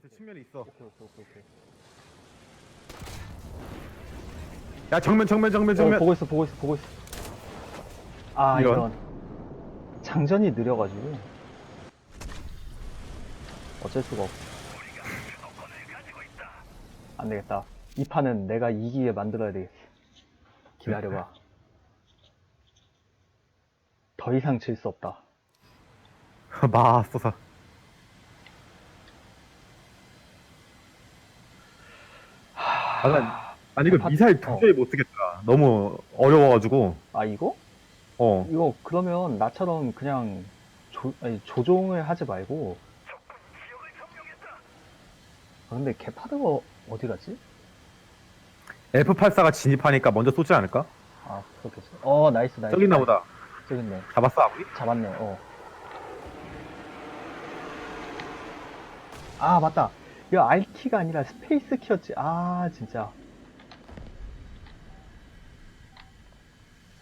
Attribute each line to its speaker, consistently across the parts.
Speaker 1: 있어 측면에 있어
Speaker 2: 오케이 오케이 오케이 오케이.
Speaker 1: 야 정면 정면 정면
Speaker 2: 어,
Speaker 1: 정면
Speaker 2: 보고 있어 보고 있어 보고 있어. 아
Speaker 1: 이런.
Speaker 2: 이런. 장전이 느려가지고 어쩔 수가 없어. 안 되겠다. 이 판은 내가 이기게 만들어야 되겠어. 기다려봐. 더 이상 질 수 없다.
Speaker 1: 마쏘사 아니, 아니 이거
Speaker 2: 파-
Speaker 1: 미사일
Speaker 2: 어.
Speaker 1: 도저히 못 쓰겠다 너무 어려워가지고
Speaker 2: 아 이거?
Speaker 1: 어
Speaker 2: 이거 그러면 나처럼 그냥 조, 아니, 조종을 하지 말고 아, 근데 개파드가 어디 갔지?
Speaker 1: F84가 진입하니까 먼저 쏘지 않을까?
Speaker 2: 아 그렇겠지 어 나이스 나이스
Speaker 1: 저기 있나 보다
Speaker 2: 저기 있네
Speaker 1: 잡았어 아무리?
Speaker 2: 잡았네 어. 아 맞다 이거 RT가 아니라 스페이스 키였지 아 진짜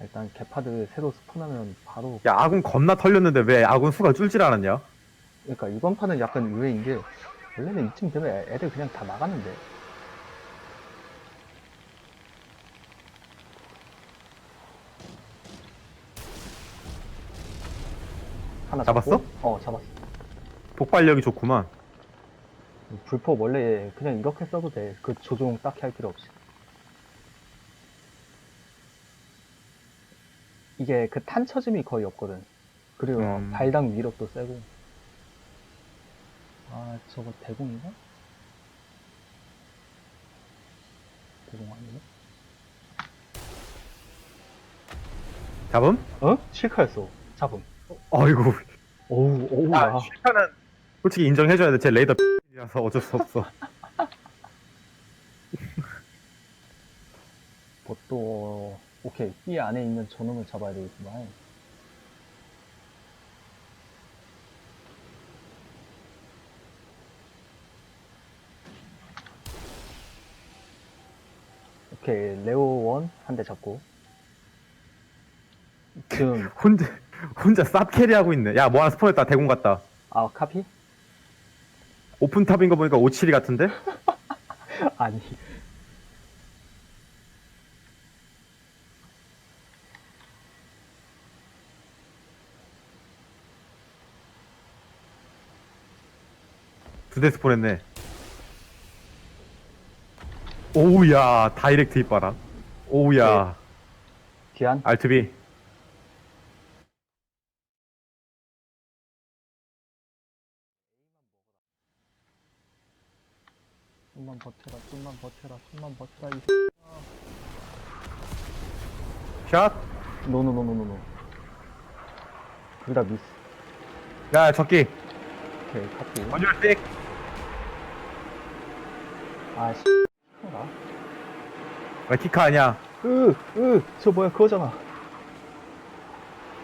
Speaker 2: 일단 개파드 새로 스폰하면 바로
Speaker 1: 야 아군 겁나 털렸는데 왜 아군 수가 줄질 않았냐?
Speaker 2: 그러니까 이번 판은 약간 의외인 게 원래는 이쯤 되면 애- 애들 그냥 다 나가는데 하나
Speaker 1: 잡았어?
Speaker 2: 잡고? 어 잡았어
Speaker 1: 폭발력이 좋구만
Speaker 2: 불법 원래 그냥 이렇게 써도 돼 그 조종 딱히 할 필요 없이 이게 그 탄처짐이 거의 없거든 그리고
Speaker 1: 음.
Speaker 2: 발당 위력도 세고 아 저거 대공인가? 대공 아니네?
Speaker 1: 잡음?
Speaker 2: 어? 실카였어 잡음
Speaker 1: 아이고
Speaker 2: 오우 오우 아야
Speaker 1: 실패는 솔직히 인정해줘야 돼 제 레이더 이라서 어쩔 수 없어.
Speaker 2: 또 오케이. B 안에 있는 저놈을 잡아야 되겠구만. 오케이. 레오 원 한 대 잡고. 지금
Speaker 1: 혼자 혼자 쌉 캐리하고 있네. 야 뭐 하나 스폰했다. 대공 같다.
Speaker 2: 아 카피?
Speaker 1: 오픈탑인 거 보니까 57이 같은데?
Speaker 2: 아니.
Speaker 1: 두 대 스폰 했네. 오우야, 다이렉트 이빨아. 오우야.
Speaker 2: 귀한?
Speaker 1: R2B.
Speaker 2: 좀만 버텨라 좀만 버텨라 좀만 버텨라 이
Speaker 1: 샷?
Speaker 2: 노노노노노노. 둘 다 미스.
Speaker 1: 야 적기.
Speaker 2: 오케이 카피.
Speaker 1: 원율 띡
Speaker 2: 아씨.
Speaker 1: 나왜 키카 아니야.
Speaker 2: 으, 으, 저 뭐야, 그거잖아.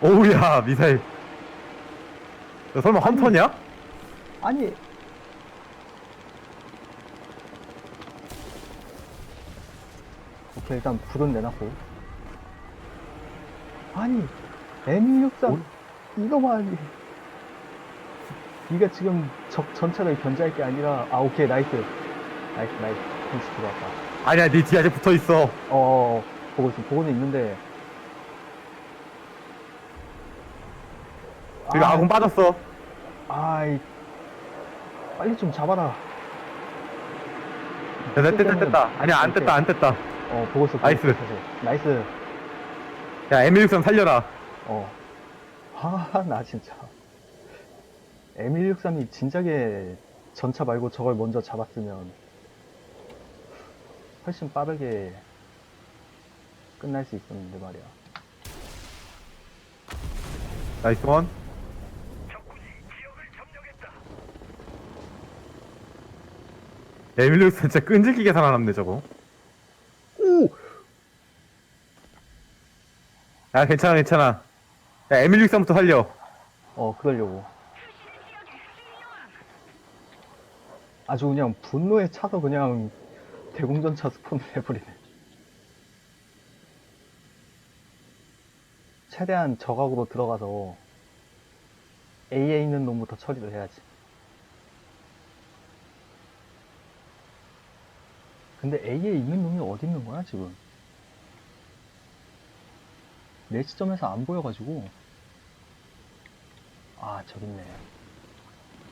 Speaker 1: 오우야 미사일. 너 설마 헌터냐?
Speaker 2: 아니. 오케이, 일단 불은 내놨고. 아니, M63, 이거만. 네가 지금 적 전차를 견제할 게 아니라, 아, 오케이, 나이스. 나이스, 나이스. 펜스 들어왔다.
Speaker 1: 아니야 네 뒤에 아직 붙어있어
Speaker 2: 어, 어, 어, 보고 있어. 보고는 있는데.
Speaker 1: 그리고 아군 빠졌어
Speaker 2: 아이 빨리 좀 잡아라
Speaker 1: 됐다 뗐다 뗐다 아니야 안 뗐다 안 뗐다
Speaker 2: 어 보고 있어 보고
Speaker 1: 나이스.
Speaker 2: 있어, 계속. 나이스.
Speaker 1: 야 M163 살려라.
Speaker 2: 어 아나 진짜. M163이 진작에 전차 말고 저걸 먼저 잡았으면 훨씬 빠르게 끝날 수 있었는데 말이야.
Speaker 1: 나이스 원. M163 진짜 끈질기게 살아남네 저거 야 괜찮아 괜찮아. 야 M163부터 살려.
Speaker 2: 어 그러려고. 아주 그냥 분노에 차서 그냥 대공전차 스폰을 해버리네. 최대한 저각으로 들어가서 A에 있는 놈부터 처리를 해야지. 근데 A에 있는 놈이 어디 있는 거야, 지금? 내 시점에서 안 보여가지고. 아, 저기 있네.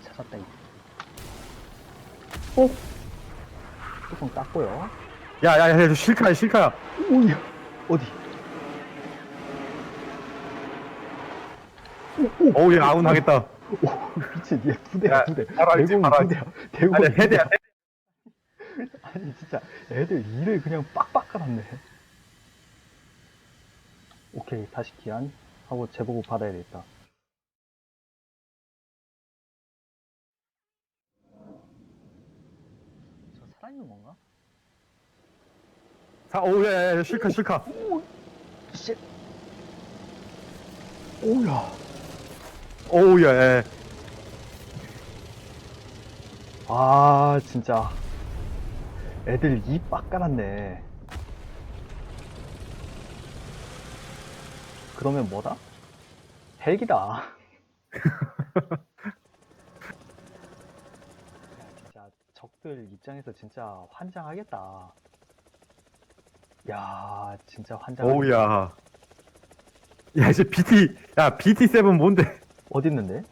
Speaker 2: 찾았다, 이. 어? 뚜껑 땄고요.
Speaker 1: 야, 야, 야, 저 실카야, 실카야.
Speaker 2: 오야 어디?
Speaker 1: 어우, 얘 아군 하겠다.
Speaker 2: 오, 미친, 얘 부대야,
Speaker 1: 야. 바로 알지,
Speaker 2: 대공이
Speaker 1: 바로 알지.
Speaker 2: 부대야. 대공
Speaker 1: 아니, 헤드야, 헤드.
Speaker 2: 아니, 진짜, 애들 일을 그냥 빡빡 깔았네. 오케이, 다시 기한. 하고 제보고 받아야 되겠다. 저 살아있는 건가?
Speaker 1: 자, 어우, 야, 야, 야, 실카, 실카.
Speaker 2: 오, 씨. 오야.
Speaker 1: 어우, 야, 야, 야.
Speaker 2: 아, 진짜. 애들 입빡 깔았네. 그러면 뭐다? 헬기다. 야, 진짜 적들 입장에서 진짜 환장하겠다. 야, 진짜 환장.
Speaker 1: 어우, 야. 야, 이제 BT, 야, BT7 뭔데?
Speaker 2: 어디 있는데?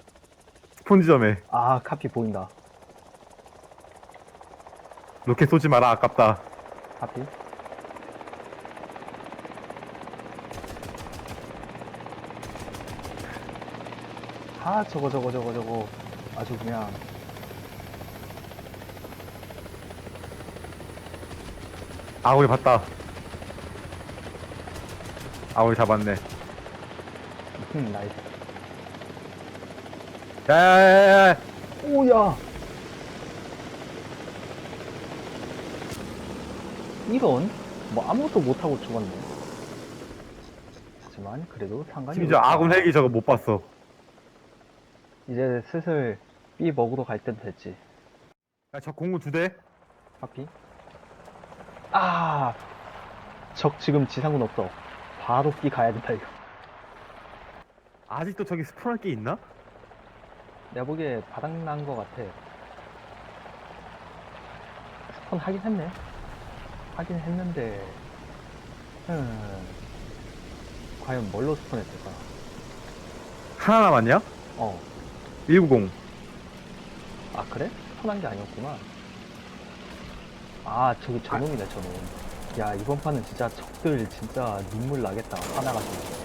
Speaker 1: 스폰지점에.
Speaker 2: 아, 카피 보인다.
Speaker 1: 로켓 쏘지 마라, 아깝다.
Speaker 2: 카피. 아, 저거, 저거, 저거, 저거. 아주 그냥.
Speaker 1: 아우리 봤다. 아우리 잡았네.
Speaker 2: 음, 나이스.
Speaker 1: 야, 야, 야, 야.
Speaker 2: 오야! 이런? 뭐 아무것도 못하고 죽었네. 하지만 그래도 상관이
Speaker 1: 심지어
Speaker 2: 없다.
Speaker 1: 아군 헬기 저거 못 봤어.
Speaker 2: 이제 슬슬 B 먹으러 갈 때도 됐지.
Speaker 1: 야, 저 공구 두 대?
Speaker 2: 하피? 아! 적 지금 지상군 없어. 바로 B 가야 된다, 이거.
Speaker 1: 아직도 저기 스폰할 게 있나?
Speaker 2: 내가 보기에 바닥난 것 같아. 스폰 하긴 했네. 하긴 했는데, 음, 과연 뭘로 스폰했을까?
Speaker 1: 하나 남았냐?
Speaker 2: 어,
Speaker 1: 190.
Speaker 2: 아, 그래? 스폰한 게 아니었구나. 아, 저기 저놈이네, 저놈. 야, 이번 판은 진짜 적들 진짜 눈물 나겠다. 화나가지고.